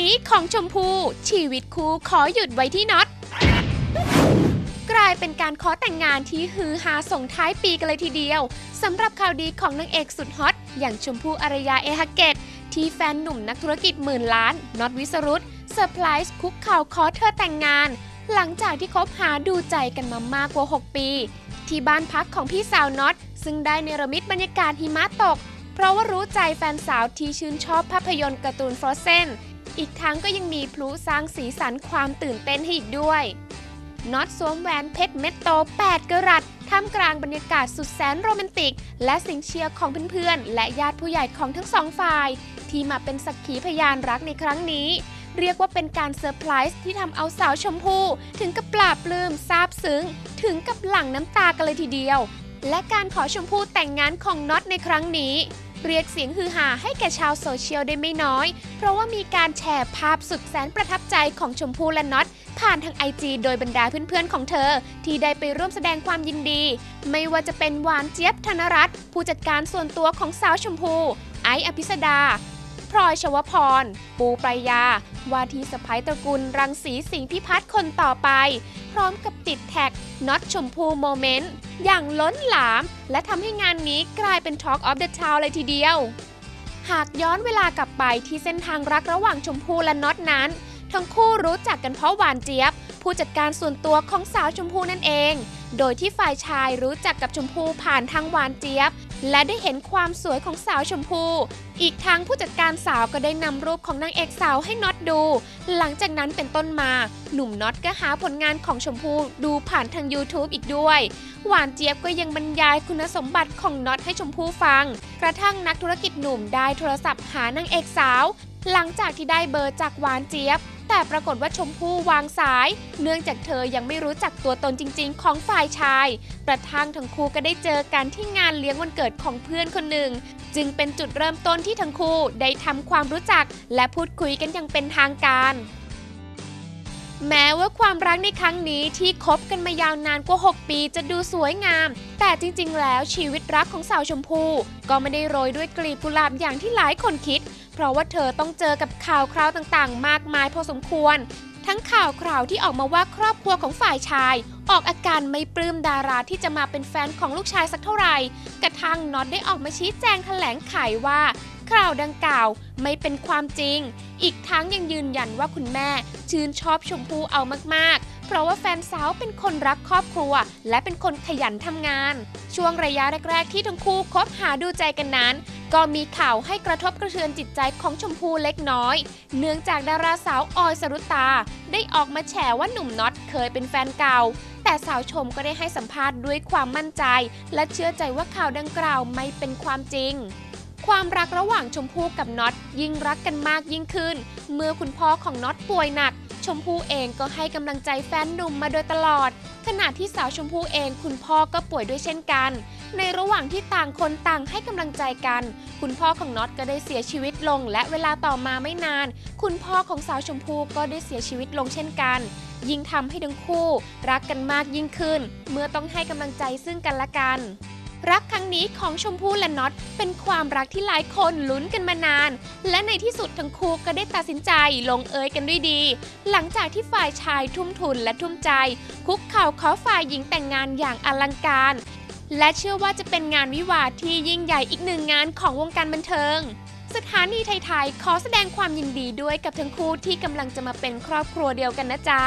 นี้ของชมพู ชีวิตคู่ขอหยุดไว้ที่น็อตกลายเป็นการขอแต่งงานที่ฮือฮาส่งท้ายปีกันเลยทีเดียวสำหรับข่าวดีของนางเอกสุดฮอต อย่างชมพู่อารยาเอฮเกต ที่แฟนหนุ่มนักธุรกิจหมื่นล้านน็อตวิสรุตเซอร์ไพรส์คุกเข่าขอเธอแต่งงาน หลังจากที่คบหาดูใจกันมามากกว่า 6 ปี ที่บ้านพักของพี่สาวน็อต ซึ่งได้เนรมิตบรรยากาศหิมะตก เพราะว่ารู้ใจแฟนสาวที่ชื่นชอบภาพยนตร์การ์ตูนฟรอเซน อีกทั้งก็ยังมีพลุสร้างสีสันความตื่นเต้นให้อีกด้วยน็อตสวมแหวนเพชรเม็ดโต 8 กรัตท่ามกลางบรรยากาศสุดแสนโรแมนติก และสิ่งเชียร์ของเพื่อนๆ และญาติผู้ใหญ่ของทั้งสองฝ่าย ที่มาเป็นสักขีพยานรักในครั้งนี้ เรียกว่าเป็นการเซอร์ไพรส์ที่ทำเอาสาวชมพู่ถึงกับปลาบปลื้มซาบซึ้ง ถึงกับหลั่งน้ำตากันเลยทีเดียว และการขอชมพู่แต่งงานของน็อตในครั้งนี้ เรียกเสียงฮือฮาให้แก่ชาวโซเชียลได้ไม่น้อย เพราะว่ามีการแชร์ภาพสุดแสนประทับใจของชมพู่และน็อตผ่านทางไอจีโดยบรรดาเพื่อนๆของเธอ ที่ได้ไปร่วมแสดงความยินดี ไม่ว่าจะเป็นหวานเจี๊ยบธนรัตน์ผู้จัดการส่วนตัวของสาวชมพู ไอซ์อภิสดาพลอยชวพร ปูปรายา วาทีสะพ้ยตระกูลรังสีสิงห์พิพัฒน์คนต่อไป พร้อมกับติดแท็ก น็อตชมพูโมเมนต์อย่างล้นหลาม และทำให้งานนี้กลายเป็น Talk of the Town เลยทีเดียว หากย้อนเวลากลับไปที่เส้นทางรักระหว่างชมพูและน็อตนั้น ทั้งคู่รู้จักกันเพราะหวานเจี๊ยบ ผู้จัดการส่วนตัวของสาวชมพูนั่นเอง โดยที่ฝ่ายชายรู้จักกับชมพูผ่านทางหวานเจี๊ยบ และได้เห็นความสวยของสาวชมพู อีกทั้งผู้จัดการสาวก็ได้นำรูปของนางเอกสาวให้น็อตดู หลังจากนั้นเป็นต้นมา หนุ่มน็อตก็หาผลงานของชมพูดูผ่านทาง YouTube อีกด้วย หวานเจี๊ยบก็ยังบรรยายคุณสมบัติของน็อตให้ชมพูฟัง กระทั่งนักธุรกิจหนุ่มได้โทรศัพท์หานางเอกสาว หลังจากที่ได้เบอร์จากหวานเจี๊ยบ แต่ปรากฏว่าชมพู่วางสาย เนื่องจากเธอยังไม่รู้จักตัวตนจริง ๆ ของฝ่ายชาย กระทั่งทั้งคู่ก็ได้เจอกันที่งานเลี้ยงวันเกิดของเพื่อนคนหนึ่ง จึงเป็นจุดเริ่มต้นที่ทั้งคู่ได้ทำความรู้จัก และพูดคุยกันอย่างเป็นทางการแม้ว่าความรักในครั้งนี้ที่คบกันมายาวนานกว่า 6 ปีจะดูสวยงาม แต่จริงๆ แล้วชีวิตรักของสาวชมพู่ก็ไม่ได้โรยด้วยกลีบกุหลาบอย่างที่หลายคนคิด ราะว่าเธอต้องเจอกับข่าวคราวต่างๆ มากมายพอสมควร ทั้งข่าวคราวที่ออกมาว่าครอบครัวของฝ่ายชาย ออกอาการไม่ปลื้มดาราที่จะมาเป็นแฟนของลูกชายสักเท่าไหร่ กระทั่งน็อตได้ออกมาชี้แจงแถลงไขว่าข่าวดังกล่าวไม่เป็นความจริง อีกทั้งยังยืนยันว่าคุณแม่ ชื่นชอบชมพู่เอามากๆ เพราะว่าแฟนสาวเป็นคนรักครอบครัว และเป็นคนขยันทำงาน ช่วงระยะแรก ๆ ที่ทั้งคู่คบหาดูใจกันนั้น ก็มีข่าวให้กระทบกระเทือนจิตใจของชมพู่เล็กน้อย เนื่องจากดาราสาวออยสรุตา ได้ออกมาแฉว่าหนุ่มน็อตเคยเป็นแฟนเก่า แต่สาวชมก็ได้ให้สัมภาษณ์ด้วยความมั่นใจ และเชื่อใจว่าข่าวดังกล่าวไม่เป็นความจริงความรักระหว่างชมพู่กับน็อตยิ่งรักกันมากยิ่งขึ้น เมื่อคุณพ่อของน็อตป่วยหนัก ชมพู่เองก็ให้กำลังใจแฟนหนุ่มมาโดยตลอด ขณะที่สาวชมพู่เองคุณพ่อก็ป่วยด้วยเช่นกัน ในระหว่างที่ต่างคนต่างให้กำลังใจกัน คุณพ่อของน็อตก็ได้เสียชีวิตลง และเวลาต่อมาไม่นาน คุณพ่อของสาวชมพู่ก็ได้เสียชีวิตลงเช่นกัน ยิ่งทำให้ทั้งคู่ รักกันมากยิ่งขึ้น เมื่อต้องให้กำลังใจซึ่งกันและกัน รักครั้งนี้ของชมพู่และน็อตเป็นความรักที่หลายคนลุ้นกันมานาน และในที่สุดทั้งคู่ก็ได้ตัดสินใจลงเอยกันด้วยดี หลังจากที่ฝ่ายชายทุ่มทุนและทุ่มใจ คุกเข่าขอฝ่ายหญิงแต่งงานอย่างอลังการ และเชื่อว่าจะเป็นงานวิวาที่ยิ่งใหญ่อีกหนึ่งงานของวงการบันเทิง สถานีไทยๆขอแสดงความยินดีด้วยกับทั้งคู่ที่กำลังจะมาเป็นครอบครัวเดียวกันนะจ๊ะ